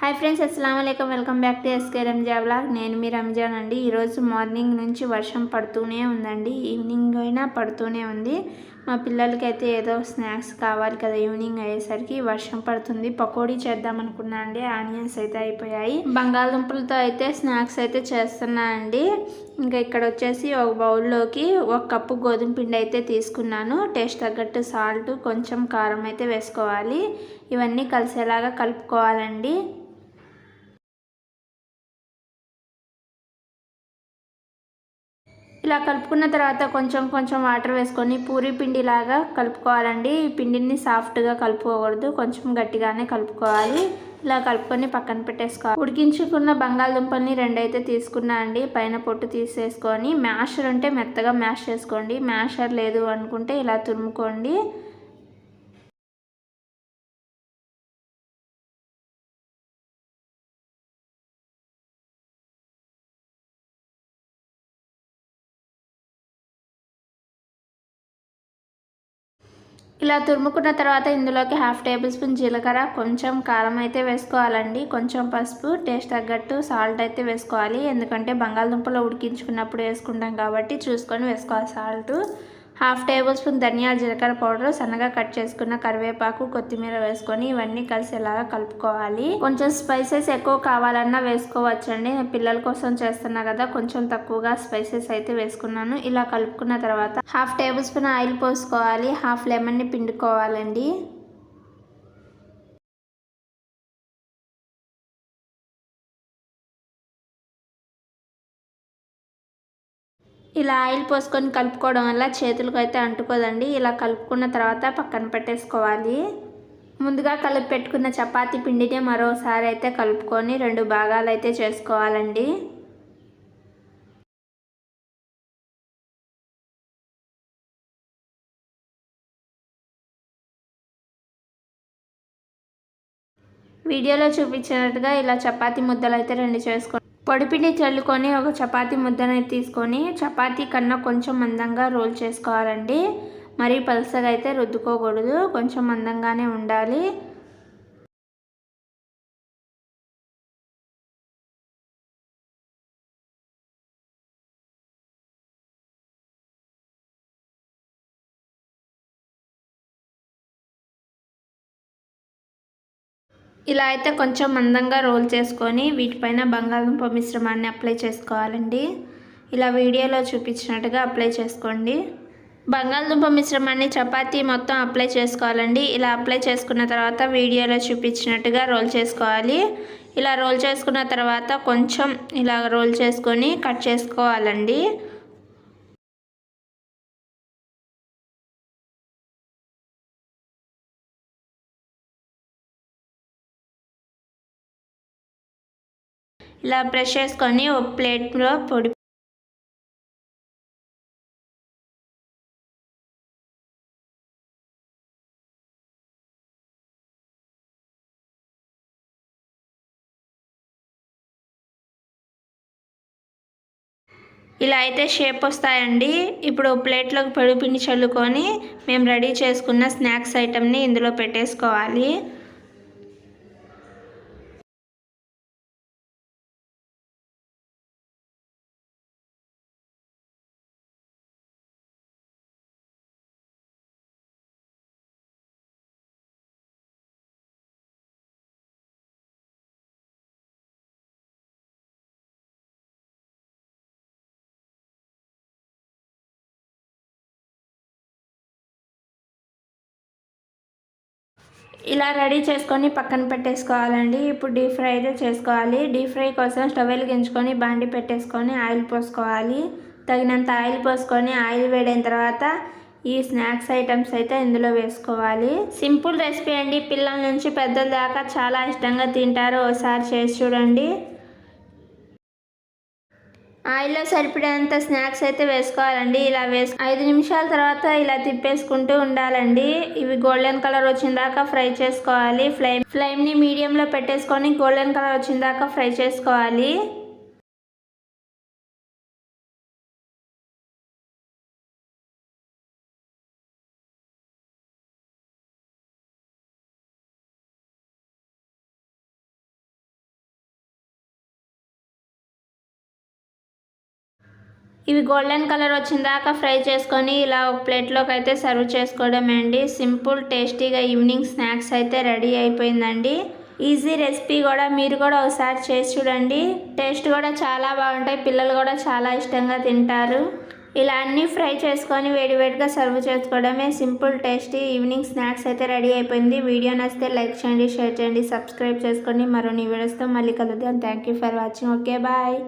Hi friends అస్సలం అయికం welcome back to SK Ranja blog నేను మీ రంజాన్ అండి. ఈరోజు మార్నింగ్ నుంచి వర్షం పడుతూనే ఉందండి. ఈవినింగ్ అయినా పడుతూనే ఉంది. మా పిల్లలకి అయితే ఏదో స్నాక్స్ కావాలి కదా ఈవినింగ్ అయ్యేసరికి వర్షం పడుతుంది. పకోడీ చేద్దాం అనుకున్నా అండి. ఆనియన్స్ అయితే అయిపోయాయి. బంగాళదుంపలతో అయితే స్నాక్స్ అయితే చేస్తున్నా అండి. ఇంకా ఇక్కడ వచ్చేసి ఒక బౌల్లోకి ఒక కప్పు గోధుమ పిండి అయితే తీసుకున్నాను. టేస్ట్ తగ్గట్టు సాల్ట్ కొంచెం కారం అయితే వేసుకోవాలి. ఇవన్నీ కలిసేలాగా కలుపుకోవాలండి. ఇలా కలుపుకున్న తర్వాత కొంచెం కొంచెం వాటర్ వేసుకొని పూరి పిండిలాగా కలుపుకోవాలండి. ఈ పిండిని సాఫ్ట్గా కలుపుకోకూడదు. కొంచెం గట్టిగానే కలుపుకోవాలి. ఇలా కలుపుకొని పక్కన పెట్టేసుకోవాలి. ఉడికించుకున్న బంగాళదుంపల్ని రెండైతే తీసుకున్నా అండి. పైన పొట్టు తీసేసుకొని మ్యాషర్ ఉంటే మెత్తగా మ్యాష్ చేసుకోండి. మ్యాషర్ లేదు అనుకుంటే ఇలా తురుముకోండి. ఇలా తురుముకున్న తర్వాత ఇందులోకి హాఫ్ టేబుల్ స్పూన్ జీలకర్ర కొంచెం కారం అయితే వేసుకోవాలండి. కొంచెం పసుపు టేస్ట్ తగ్గట్టు సాల్ట్ అయితే వేసుకోవాలి. ఎందుకంటే బంగాళదుంపలో ఉడికించుకున్నప్పుడు వేసుకుంటాం కాబట్టి చూసుకొని వేసుకోవాలి సాల్ట్. హాఫ్ టేబుల్ స్పూన్ ధనియాల జీలకర్ర పౌడర్ సన్నగా కట్ చేసుకున్న కరివేపాకు కొత్తిమీర వేసుకొని ఇవన్నీ కలిసేలాగా కలుపుకోవాలి. కొంచెం స్పైసెస్ ఎక్కువ కావాలన్నా వేసుకోవచ్చండి. నేను పిల్లల కోసం చేస్తున్నా కదా కొంచెం తక్కువగా స్పైసెస్ అయితే వేసుకున్నాను. ఇలా కలుపుకున్న తర్వాత హాఫ్ టేబుల్ స్పూన్ ఆయిల్ పోసుకోవాలి. హాఫ్ లెమన్ని పిండుకోవాలండి. ఇలా ఆయిల్ పోసుకొని కలుపుకోవడం వల్ల చేతులకు అయితే అంటుకోదండి. ఇలా కలుపుకున్న తర్వాత పక్కన పెట్టేసుకోవాలి. ముందుగా కలిపి పెట్టుకున్న చపాతీ పిండిని మరోసారి అయితే కలుపుకొని రెండు భాగాలు అయితే చేసుకోవాలండి. వీడియోలో చూపించినట్టుగా ఇలా చపాతీ ముద్దలు అయితే రెండు చేసుకో పొడిపిండి చల్లుకొని ఒక చపాతీ ముద్దని తీసుకొని చపాతీ కన్నా కొంచెం మందంగా రోల్ చేసుకోవాలండి. మరీ పలుసగా అయితే రుద్దుకోకూడదు. కొంచెం మందంగానే ఉండాలి. ఇలా అయితే కొంచెం మందంగా రోల్ చేసుకొని వీటిపైన బంగాళదుంప మిశ్రమాన్ని అప్లై చేసుకోవాలండి. ఇలా వీడియోలో చూపించినట్టుగా అప్లై చేసుకోండి. బంగాళదుంప మిశ్రమాన్ని చపాతీ మొత్తం అప్లై చేసుకోవాలండి. ఇలా అప్లై చేసుకున్న తర్వాత వీడియోలో చూపించినట్టుగా రోల్ చేసుకోవాలి. ఇలా రోల్ చేసుకున్న తర్వాత కొంచెం ఇలా రోల్ చేసుకొని కట్ చేసుకోవాలండి. ఇలా బ్రష్ చేసుకొని ఒక ప్లేట్లో పొడి ఇలా అయితే షేప్ వస్తాయండి. ఇప్పుడు ప్లేట్లోకి పొడిపిండి చల్లుకొని మేము రెడీ చేసుకున్న స్నాక్స్ ఐటమ్ని ఇందులో పెట్టేసుకోవాలి. ఇలా రెడీ చేసుకొని పక్కన పెట్టేసుకోవాలండి. ఇప్పుడు డీప్ ఫ్రై అయితే చేసుకోవాలి. డీప్ ఫ్రై కోసం స్టవ్ వెలిగించుకొని బాండి పెట్టేసుకొని ఆయిల్ పోసుకోవాలి. తగినంత ఆయిల్ పోసుకొని ఆయిల్ వేడైన తర్వాత ఈ స్నాక్స్ ఐటమ్స్ అయితే ఇందులో వేసుకోవాలి. సింపుల్ రెసిపీ అండి. పిల్లల నుంచి పెద్దల దాకా చాలా ఇష్టంగా తింటారు. ఒకసారి చేసి చూడండి. ఆయిల్లో సరిపడేంత స్నాక్స్ అయితే వేసుకోవాలండి. ఇలా వేసు ఐదు నిమిషాల తర్వాత ఇలా తిప్పేసుకుంటూ ఉండాలండి. ఇవి గోల్డెన్ కలర్ వచ్చిన దాకా ఫ్రై చేసుకోవాలి. ఫ్లేమ్ ఫ్లేమ్ని మీడియంలో పెట్టేసుకొని గోల్డెన్ కలర్ వచ్చిన దాకా ఫ్రై చేసుకోవాలి. ఇవి గోల్డెన్ కలర్ వచ్చిన దాకా ఫ్రై చేసుకొని ఇలా ఒక ప్లేట్లోకి అయితే సర్వ్ చేసుకోవడమే అండి. సింపుల్ టేస్టీగా ఈవినింగ్ స్నాక్స్ అయితే రెడీ అయిపోయిందండి. ఈజీ రెసిపీ కూడా మీరు కూడా ఒకసారి చేసి చూడండి. టేస్ట్ కూడా చాలా బాగుంటాయి. పిల్లలు కూడా చాలా ఇష్టంగా తింటారు. ఇలా అన్నీ ఫ్రై చేసుకొని వేడివేడిగా సర్వ్ చేసుకోవడమే సింపుల్ టేస్టీ ఈవినింగ్ స్నాక్స్ అయితే రెడీ అయిపోయింది. వీడియో నచ్చితే లైక్ చేయండి షేర్ చేయండి సబ్స్క్రైబ్ చేసుకోండి. మరో నీ వీడియోస్తో మళ్ళీ కలుద్దాం. Thank you for watching. Okay bye.